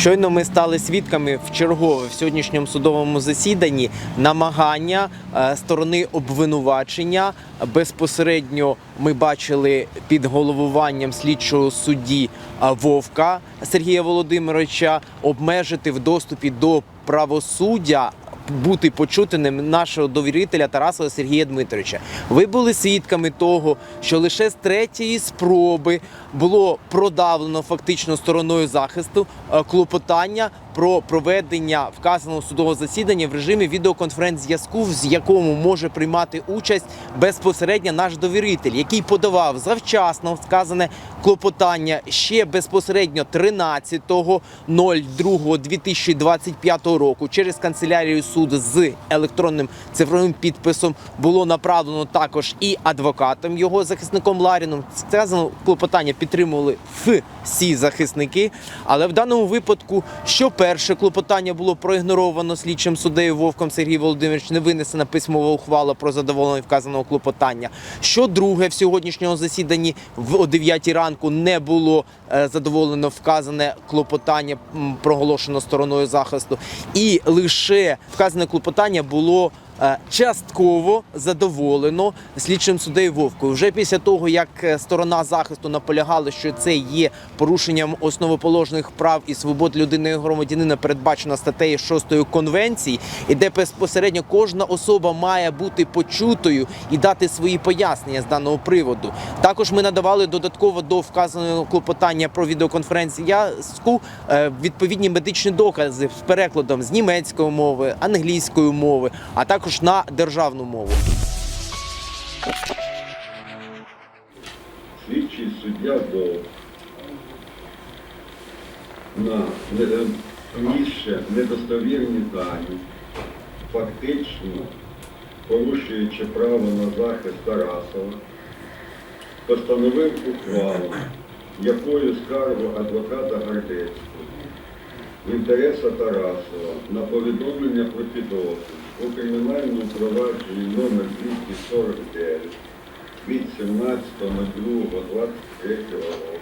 Щойно ми стали свідками в чергове в сьогоднішньому судовому засіданні намагання е, сторони обвинувачення. Безпосередньо ми бачили під головуванням слідчого судді е, Вовка Сергія Володимировича обмежити в доступі до правосуддя. Бути почутим нашого довірителя Тарасова Сергія Дмитровича. Ви були свідками того, що лише з третьої спроби було продавлено фактично стороною захисту е, клопотання про проведення вказаного судового засідання в режимі відеоконференц-зв'язку, з якому може приймати участь безпосередньо наш довіритель, який подавав завчасно сказане клопотання ще безпосередньо 13.02.2025 року через канцелярію суду з електронним цифровим підписом було направлено також і адвокатом його захисником Ларіном. Сказано клопотання підтримували всі захисники. Але в даному випадку, що перше клопотання було проігноровано слідчим суддею Вовком Сергій Володимирович, не винесена письмова ухвала про задоволення вказаного клопотання. Що друге в сьогоднішньому засіданні о 9 ранку не було е, задоволено вказане клопотання, проголошено стороною захисту, і лише вказане клопотання було. Е, Частково задоволено слідчим суддею Вовкою. Вже після того, як е, сторона захисту наполягала, що це є порушенням основоположних прав і свобод людини і громадянина, передбачено статтею 6 конвенції, і де безпосередньо кожна особа має бути почутою і дати свої пояснення з даного приводу. Також ми надавали додатково до вказаного клопотання про відеоконференц-зв'язку е, відповідні медичні докази з перекладом з німецької мови, англійської мови, а також на державну мову. слідчий суддя Вовк на нісше недостовірні дані, фактично порушуючи право на захист Тарасова, постановив ухвалу, якою скаргу адвоката Гардецького в інтересах Тарасова на повідомлення про підозру у кримінальному провадженні номер 249 від 17.02.23 року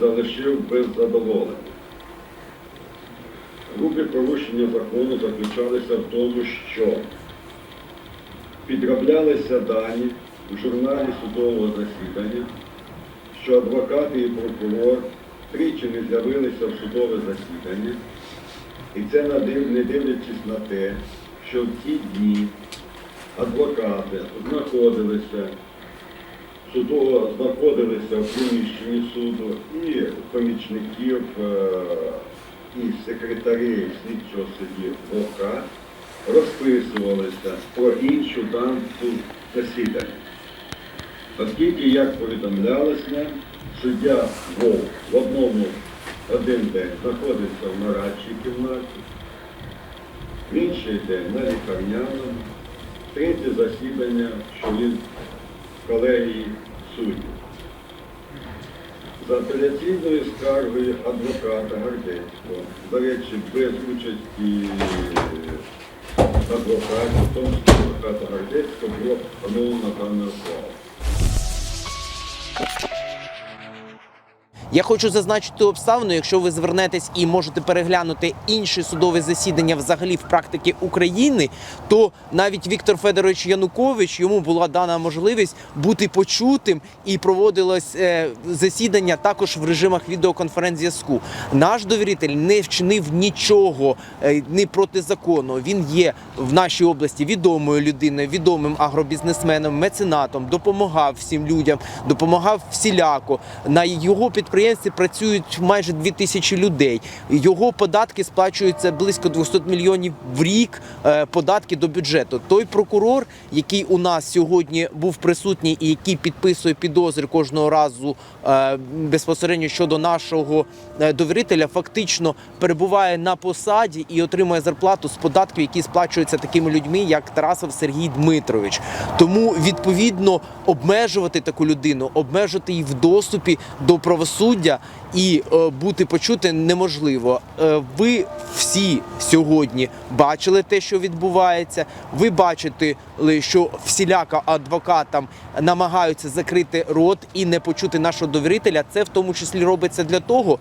залишив без задоволення. Грубі порушення закону заключалися в тому, що підроблялися дані в журналі судового засідання, що адвокати і прокурор тричі не з'явилися в судове засідання, і це не дивлячись на те, що в ці дні адвокати знаходилися судово знаходилися в приміщенні суду і помічників е, і секретарі слідчого судді ОК розписувалися про іншу дату засідання. Оскільки, як повідомлялося, суддя Вовк в одному один день знаходиться в нарадчій кімнаті, інший день на лікарняному, третє засідання, що він в колегії суддів. За апеляційною скаргою адвоката Гардецького, до речі, без участі адвокатів, в тому що адвоката Гардецького було встановлено дане ухвалу. Я хочу зазначити обставину, якщо ви звернетесь і можете переглянути інші судові засідання взагалі в практики України, то навіть Віктор Федорович Янукович йому була дана можливість бути почутим і проводилось е, засідання також в режимах відеоконференц-зв'язку. Наш довіритель не вчинив нічого е, не протизаконно. Він є в нашій області відомою людиною, відомим агробізнесменом, меценатом, допомагав всім людям, допомагав всіляко. На його підприємстві працюють майже 2 тисячі людей. Його податки сплачуються близько 200 мільйонів в рік е, податки до бюджету. Той прокурор, який у нас сьогодні був присутній і який підписує підозри кожного разу е, безпосередньо щодо нашого е, довірителя, фактично перебуває на посаді і отримує зарплату з податків, які сплачуються такими людьми, як Тарасов Сергій Дмитрович. Тому відповідно обмежувати таку людину, обмежити її в доступі до правосуддя suya. І е, бути почутим неможливо. Е, ви всі сьогодні бачили те, що відбувається. Ви бачите, що всіляко адвокатам намагаються закрити рот і не почути нашого довірителя. Це в тому числі робиться для того,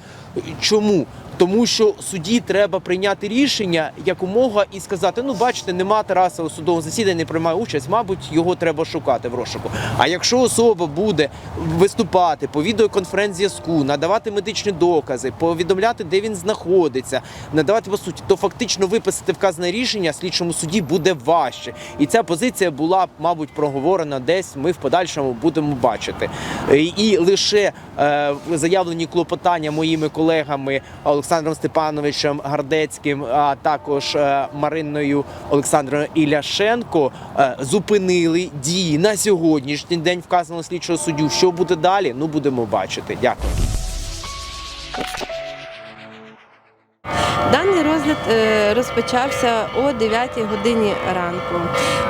чому тому що судді треба прийняти рішення якомога і сказати: ну бачите, нема Тараса у судовому засіданні, не приймає участь, мабуть, його треба шукати в розшуку. А якщо особа буде виступати по відеоконференц-зв'язку, надавати медичні докази, повідомляти, де він знаходиться, надавати по суті, то фактично виписати вказане рішення слідчому суді буде важче. І ця позиція була, мабуть, проговорена десь. Ми в подальшому будемо бачити. Е, І лише е, заявлені клопотання моїми колегами Олександром Степановичем Гардецьким, а також е, Мариною Олександрою Іляшенко е, зупинили дії на сьогоднішній день вказаного слідчого суддю. Що буде далі? Ну будемо бачити. Дякую. Даний розгляд е, розпочався о 9 годині ранку.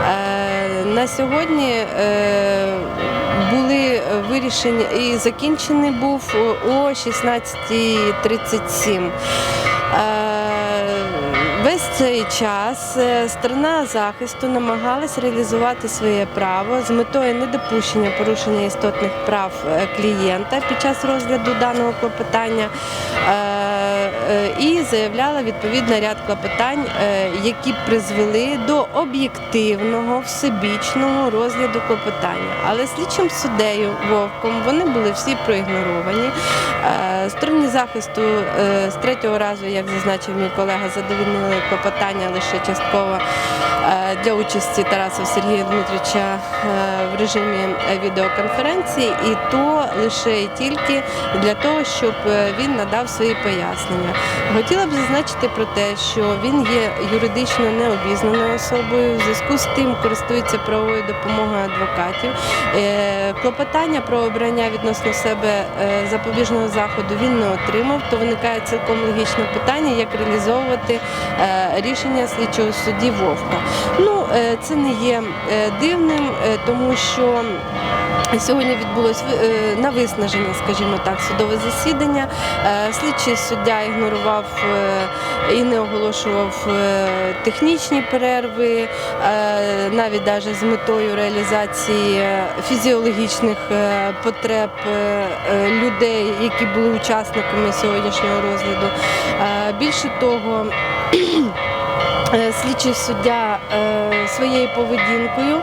Е, На сьогодні е, були вирішені і закінчений був о 16.37. Весь цей час е, сторона захисту намагалась реалізувати своє право з метою недопущення порушення істотних прав е, клієнта під час розгляду даного клопотання. Е, і заявляла відповідно ряд клопотань, е, які призвели до об'єктивного всебічного розгляду клопотання. Але слідчим суддею Вовком вони були всі проігноровані. Е, Стороні захисту е, з третього разу, як зазначив мій колега, задовольнили клопотання лише частково е, для участі Тараса Сергія Дмитровича е, в режимі е, відеоконференції, і то лише і тільки для того, щоб е, він надав свої пояснення. Хотіла б зазначити про те, що він є юридично необізнаною особою, в зв'язку з тим користується правовою допомогою адвокатів. Е, Клопотання про обрання відносно себе е, запобіжного заходу він не отримав, то виникає цілком логічне питання, як реалізовувати е, рішення слідчого судді Вовка. Ну, це не є дивним, тому що. Сьогодні відбулось е, на виснаження, скажімо так, судове засідання. Е, Слідчий суддя ігнорував е, і не оголошував технічні перерви, навіть навіть з метою реалізації фізіологічних потреб людей, які були учасниками сьогоднішнього розгляду. Більше того, Слідчий суддя своєю поведінкою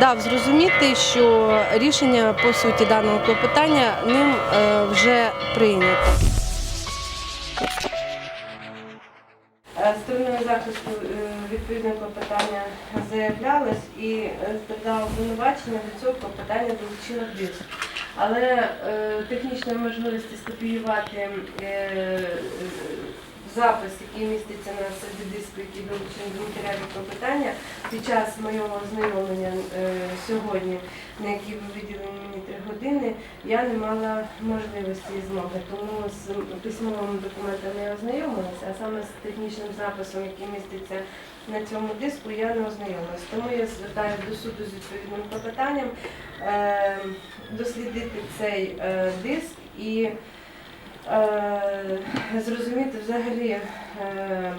дав зрозуміти, що рішення по суті даного клопотання ним е, вже прийнято. Стороною захисту е, відповідне клопотання заявлялось і е, страждало обвинувачення до цього клопотання долучила диск. Але е, технічної можливості скопіювати е, запис, який міститься на CD-диску, який долучений до матеріалів клопотання, під час моєго ознайомлення е, сьогодні, на який ви виділені мені три години, я не мала можливості і змоги. Тому з письмовими документами я ознайомилася, а саме з технічним записом, який міститься на цьому диску, я не ознайомилася. Тому я звертаюся до суду з відповідним клопотанням е, дослідити цей е, диск і зрозуміти взагалі, е,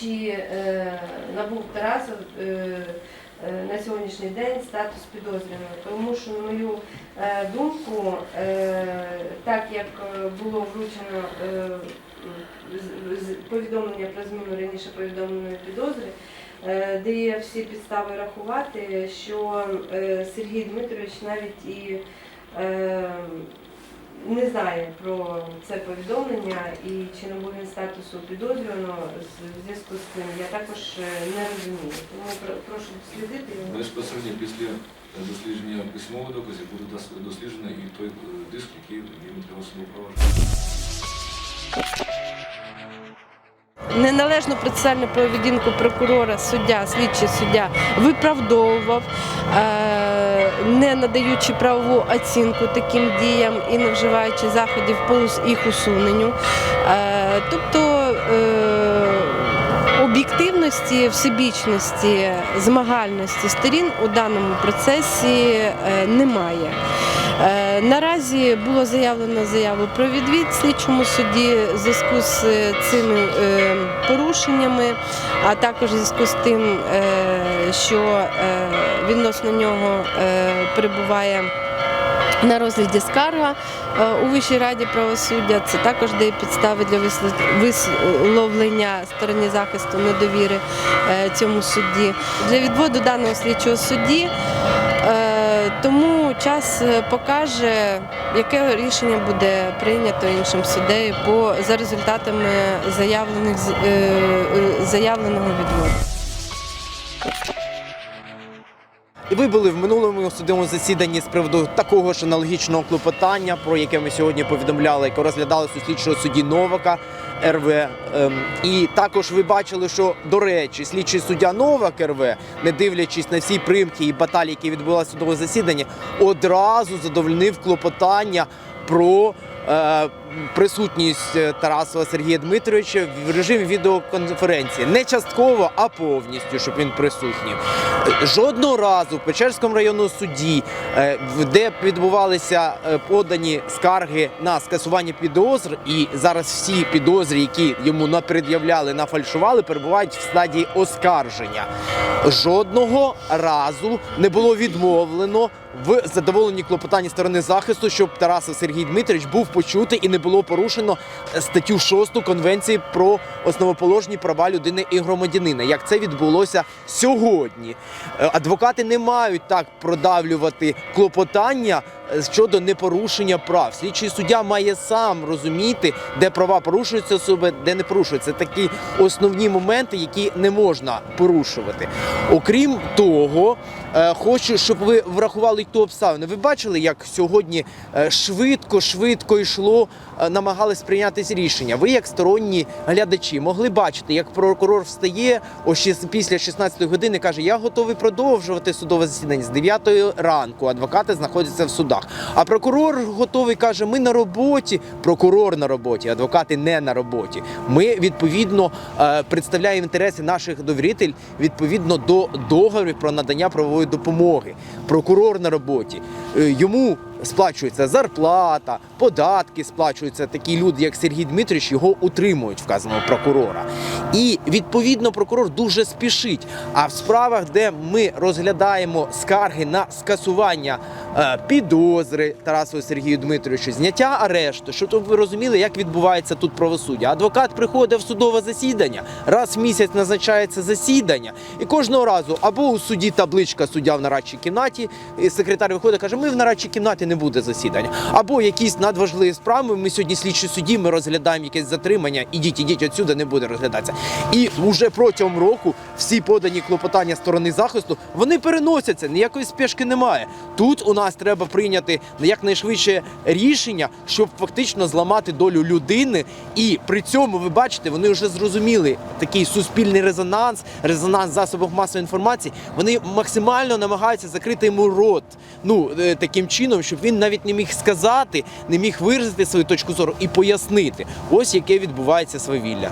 чи е, набув Тарасов е, е, на сьогоднішній день статус підозрюваного. Тому що, на мою е, думку, е, так як е, було вручено е, повідомлення про зміну раніше повідомленої підозри, е, де є всі підстави рахувати, що е, Сергій Дмитрович навіть і е, не знає про це повідомлення і чи не був він статусу підозрюваного в зв'язку з цим, я також е, не розумію. Тому прошу дослідити його. Безпосередньо після дослідження письмових доказів буде дос- досліджено і той е, диск, який він для вас був проваджений. Неналежну процесуальну поведінку прокурора, суддя, слідчий суддя виправдовував, е, не надаючи правову оцінку таким діям і не вживаючи заходів по їх усуненню. Е, Тобто е, об'єктивності, всебічності, змагальності сторін у даному процесі е, немає. Наразі було заявлено заяву про відвід слідчому суді в зв'язку з цими порушеннями, а також в зв'язку з тим, що відносно нього е, перебуває На розгляді скарга е, у Вищій раді правосуддя це також дає підстави для вислов- висловлення стороні захисту недовіри е, цьому судді. Для відводу даного слідчого судді тому час покаже, яке рішення буде прийнято іншим суддею по за результатами заявлених заявленого відводу. Ви були в минулому судовому засіданні з приводу такого ж аналогічного клопотання, про яке ми сьогодні повідомляли, яке розглядалось у слідчого судді Новака РВ. Ем, і також ви бачили, що до речі, слідчий суддя Новак РВ, не дивлячись на всі примки і баталії, які відбулися в судовому засіданні, одразу задовольнив клопотання про. е, Присутність е, Тарасова Сергія Дмитровича в режимі відеоконференції не частково, а повністю, щоб він присутній. Жодного разу в Печерському районному суді, е, де відбувалися е, подані скарги на скасування підозр, і зараз всі підозри, які йому напред'являли, нафальшували, перебувають в стадії оскарження. Жодного разу не було відмовлено в задоволенні клопотання сторони захисту, щоб Тарасов Сергій Дмитрович був почутий і не було порушено е, статтю 6 Конвенції про основоположні права людини і громадянина. Як це відбулося сьогодні? Е, Адвокати не мають так продавлювати клопотання щодо непорушення прав. Слідчий суддя має сам розуміти, де права порушуються особи, де не порушуються. Це такі основні моменти, які не можна порушувати. Окрім того, е, хочу, щоб ви врахували ту обставину. Ви бачили, як сьогодні е, швидко, швидко йшло, е, намагались прийняти рішення. Ви, як сторонні глядачі, могли бачити, як прокурор встає о шіс- після 16 години, каже: Я готовий продовжувати судове засідання з 9 ранку. Адвокати знаходяться в судах. А прокурор готовий каже: Ми на роботі. Прокурор на роботі, адвокати не на роботі. Ми відповідно е, представляємо інтереси наших довіритель відповідно до договорів про надання правової допомоги. Прокурор на роботі. Е, Йому сплачується зарплата, податки сплачуються. Такі люди, як Сергій Дмитрович, його утримують вказаного прокурора. І відповідно прокурор дуже спішить. А в справах, де ми розглядаємо скарги на скасування підозри Тарасову Сергію Дмитровичу, зняття арешту, щоб ви розуміли, як відбувається тут правосуддя. Адвокат приходить в судове засідання, раз в місяць назначається засідання, і кожного разу або у суді табличка суддя в нарадчій кімнаті, і секретар виходить, каже: ми в нарадчій кімнаті не буде засідання. Або якісь надважливі справи. Ми сьогодні слідчі судді, ми розглядаємо якесь затримання. Ідіть, ідіть отсюди, не буде розглядатися. І вже протягом року всі подані клопотання сторони захисту вони переносяться. Ніякої спешки немає. Тут у нас треба прийняти якнайшвидше рішення, щоб фактично зламати долю людини. І при цьому ви бачите, вони вже зрозуміли такий суспільний резонанс, резонанс засобів масової інформації. Вони максимально намагаються закрити йому рот. Ну е, таким чином, щоб він навіть не міг сказати, не міг виразити свою точку зору і пояснити. Ось яке відбувається свавілля.